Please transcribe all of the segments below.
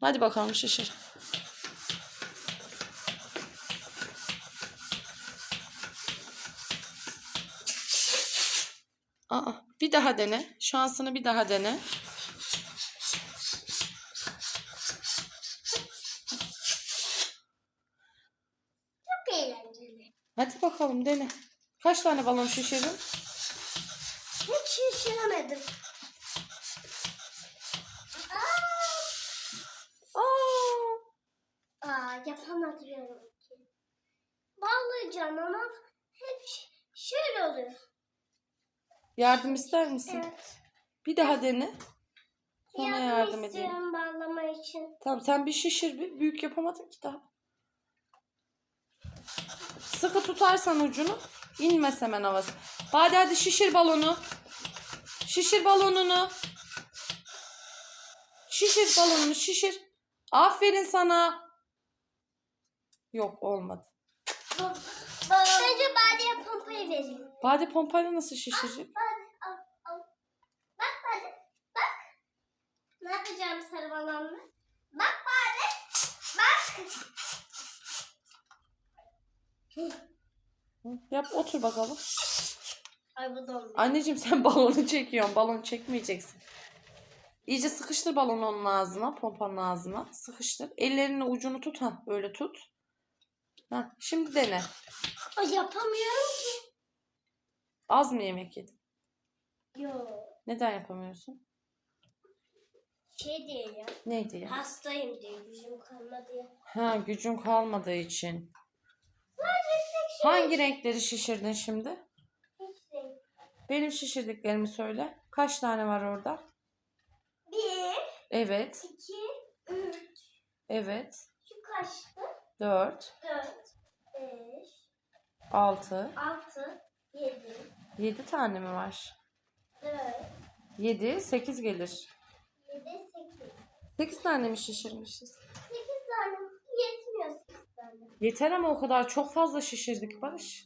Hadi bakalım şişir. Aa, bir daha dene. Şansını bir daha dene. Çok eğlenceli. Hadi bakalım dene. Kaç tane balon şişirdin? Hiç şişiremedim. Yapamadım ki. Bağlayacağım ama hep şöyle oluyor. yardım ister misin? Evet. Bir daha dene. Sonra yardım edeyim. istiyorum bağlama için. Tamam sen bir şişir bir. Büyük yapamadın ki daha. Sıkı tutarsan ucunu inmez hemen havası. Hadi hadi şişir balonu. Şişir balonunu. Şişir balonunu şişir. Aferin sana. Yok olmadı. Önce badeye pompayı vereyim. Bade pompayla nasıl şişirecek? Bade, al, al. Bak bade, bak. Ne yapacağım sarı balonla? Bak bade, bak. Yap otur bakalım. Ay bu dondu. Anneciğim sen balonu çekiyorsun. Balon çekmeyeceksin. İyice sıkıştır balonu onun ağzına, pompanın ağzına. Sıkıştır. Ellerinin ucunu tut ha. Böyle tut. Ha, şimdi dene. Ay yapamıyorum ki. Az mı yemek yedin? Yok. Neden yapamıyorsun? Şey diye ya. Neydi ya? Hastayım diye gücüm kalmadı ya. Ha gücün kalmadığı için. Hangi renkleri şişirdin şimdi? Hiç değil. Benim şişirdiklerimi söyle. Kaç tane var orada? Bir, Evet. iki, üç. Evet. Şu kaçtı? Dört. Dört, beş, Altı. altı, yedi, Yedi tane mi var? dört, Yedi. Sekiz gelir. yedi, sekiz. Sekiz tane mi şişirmişiz? Sekiz tane yetmiyor sekiz tane. Yeter ama o kadar çok fazla şişirdik Barış.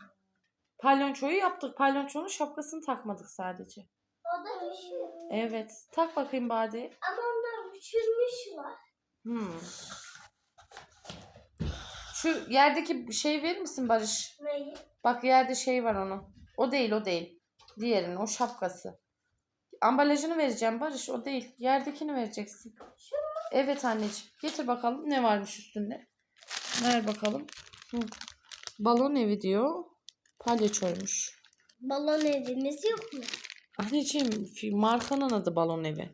Palyonçoyu yaptık. Palyonçonun şapkasını takmadık sadece. O da düşüyor. Evet. Tak bakayım Bade. Ama onda uçurmuş var. Hmm. Şu yerdeki şey verir misin Barış? Neyi? Bak yerde şey var onun. O değil o değil. Diğerinin o şapkası. Ambalajını vereceğim Barış o değil. Yerdekini vereceksin. Şu mu? Evet anneciğim. Getir bakalım ne varmış üstünde. Ver bakalım. Hı. Balon evi diyor. Palyaçoymuş. Balon evimiz yok mu? Anneciğim markanın adı balon evi.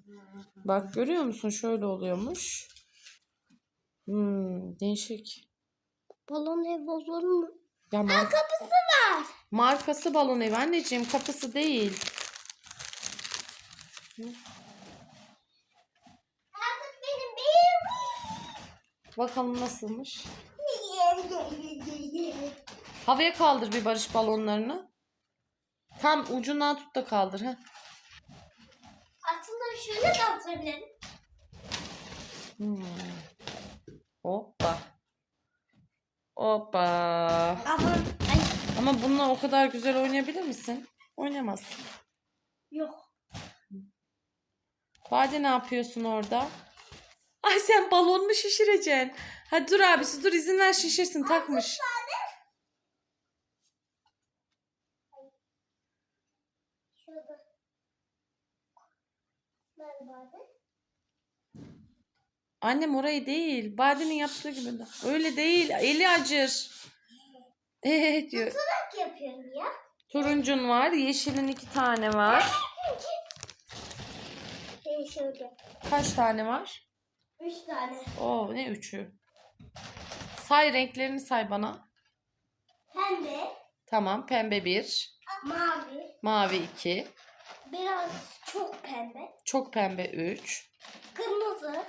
Bak görüyor musun şöyle oluyormuş. Hmm, değişik. Balon ev olur mu? Ya mar- Kapısı var. markası balon evi anneciğim kapısı değil. Artık benim Bakalım nasılmış. Havaya kaldır bir barış balonlarını. Tam ucundan tut da kaldır. ha. Aslında şöyle de atabilirim. Hmm. Hoppa. Hoppa. Ama ay, Ama bununla o kadar güzel oynayabilir misin? Oynamazsın. yok. Bade ne yapıyorsun orada? Ay sen balon mu şişireceksin? Hadi dur abisi dur izin ver şişirsin takmış. Şurada. Ben bade. Annem orayı değil. Bade'nin yaptığı gibi de. Öyle değil. Eli acır. Evet diyor. Bak yapıyorum ya. Turuncun var. Yeşilin iki tane var. Şey şöyle. Kaç tane var? Üç tane. Oo ne üçü. Say renklerini say bana. Pembe, Tamam. Pembe bir. mavi, Mavi iki. biraz çok pembe, Çok pembe üç. kırmızı,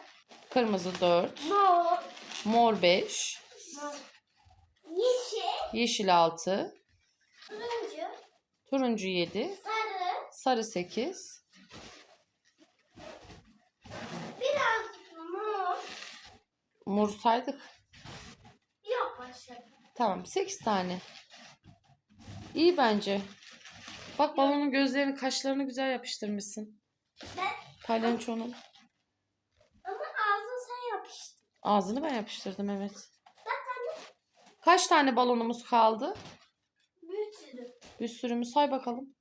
Kırmızı dört. mor, Mor beş. yeşil, Yeşil altı. turuncu, Turuncu yedi. sarı, Sarı sekiz. biraz mor. Mor saydık. Yok başka. Tamam 8 tane. İyi bence. Bak balonun gözlerini, kaşlarını güzel yapıştırmışsın. Ben Palyaçonun. Ağzını ben yapıştırdım evet. Kaç tane balonumuz kaldı? Bir sürü. Bir sürü mü say bakalım.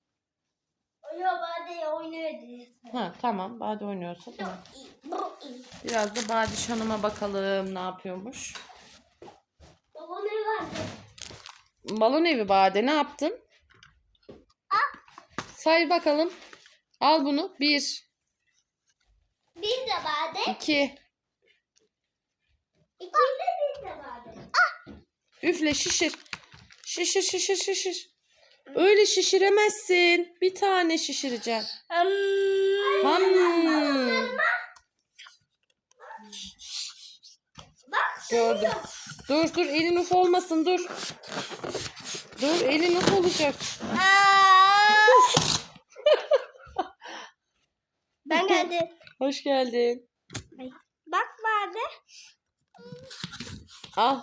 Oynuyor bade oynuyor diye. Ha tamam Bade oynuyorsa tamam. Biraz da Badiş Hanım'a bakalım ne yapıyormuş. Baba ne vardı? Balon evi Bade ne yaptın? Say bakalım. Al bunu. Bir, Bir de bade. iki. Bir de. Üfle şişir. Şişir şişir şişir. Öyle şişiremezsin. Bir tane şişireceksin. Hmm. Bak Gördüm. Dur dur elin uf olmasın dur. Dur elin uf olacak. Ben geldim. Hoş geldin. Bak bade. Al.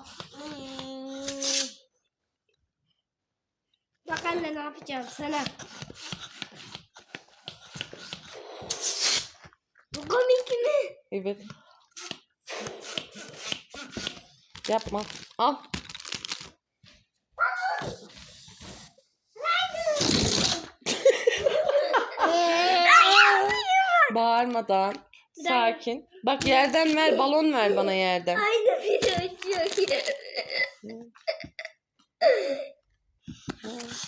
Bak anne ne yapacağım sana. Bu komik mi? Evet. Yapma. Al. Bağırmadan. Sakin. Bak yerden ver. Balon ver bana yerden. Aynı biri açıyor ki.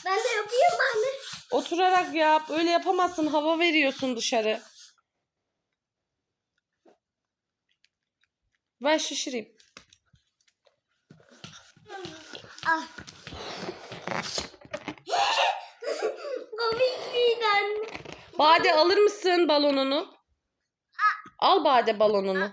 ben de yapayım anne. Oturarak yap. Öyle yapamazsın. Hava veriyorsun dışarı. Ver şişireyim. Ah. komik anne? Bade alır mısın balonunu? Al Bade balonunu.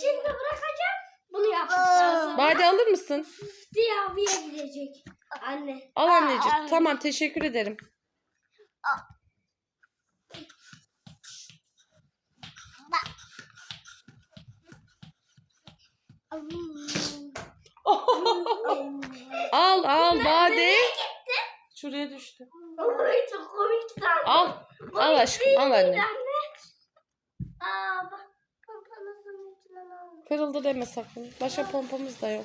Şimdi bırakacağım. Bunu yapacağız. sonra Bade alır mısın? Diye abiye gidecek. Anne. Al anneciğim. Tamam teşekkür ederim. Al al Bade. Şuraya düştü. Oy çok komik anne. Al. Al aşkım al anne. Aa bak. Pompanızın içinden aldım. Kırıldı deme sakın. Başka pompamız da yok.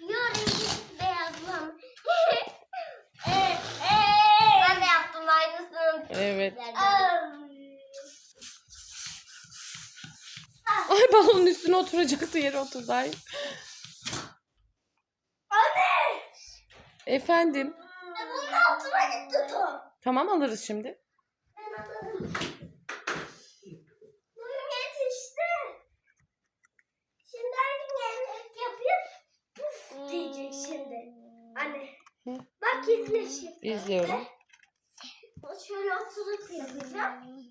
Yarın beyazlam. Ee, ben de yaptım aynısını. Evet. Ay balonun üstüne oturacaktı yere oturdu. Ay. Anne! Efendim. Bunun altına gitti top. Tamam alırız şimdi. Ben alırım. Bunu yetişti. Şimdi her yemek yapıyor. Puf diyecek şimdi. Anne. Hı. Bak izle şimdi. İzliyorum. Şöyle oturup yapacağım.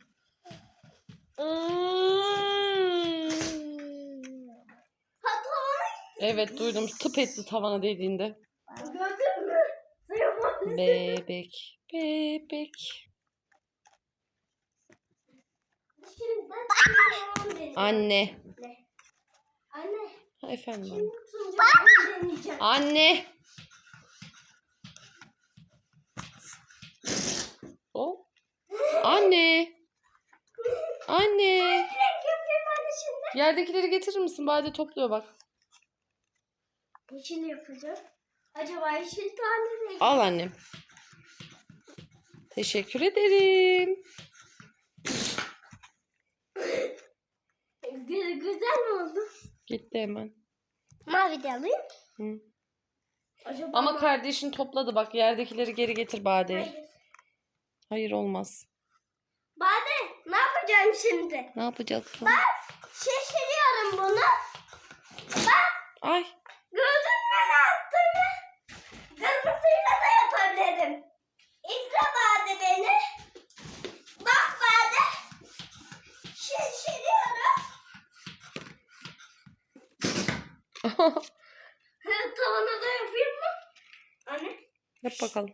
Patronum. Evet duydum. Tıp etti tavana değdiğinde. Gördün mü? Bebek. Bebek. Anne. Ha, efendim. Şimdi anne. Anne. O. Anne. Anne. Yerdekileri getirir misin? Bade topluyor bak. Yeşil yapacağım. Acaba yeşil tane renk. Al annem. Teşekkür ederim. Gü- güzel oldu? Gitti hemen. Mavi de alayım. Hı. Acaba Ama kardeşin topladı bak yerdekileri geri getir Bade'ye. Hayır. Hayır olmaz. Bade ne yapacağım şimdi? Ne yapacaksın? Şişiriyorum bunu. Bak Ay. gördün mü ne yaptığımı? Kırmızıyla da yapabilirim. İzle Bade beni. Bak Bade. Şişiriyorum. Tavana da yapayım mı? Anne. Yap bakalım.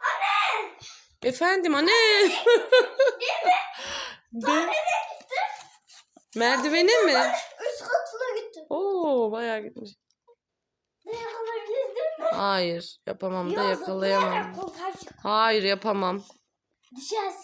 Anne. Efendim anne. De- Merdivene mi? Üst katına gittim. Oo bayağı gitmiş. Hayır yapamam da yakalayamam. Hayır yapamam. Düşersin.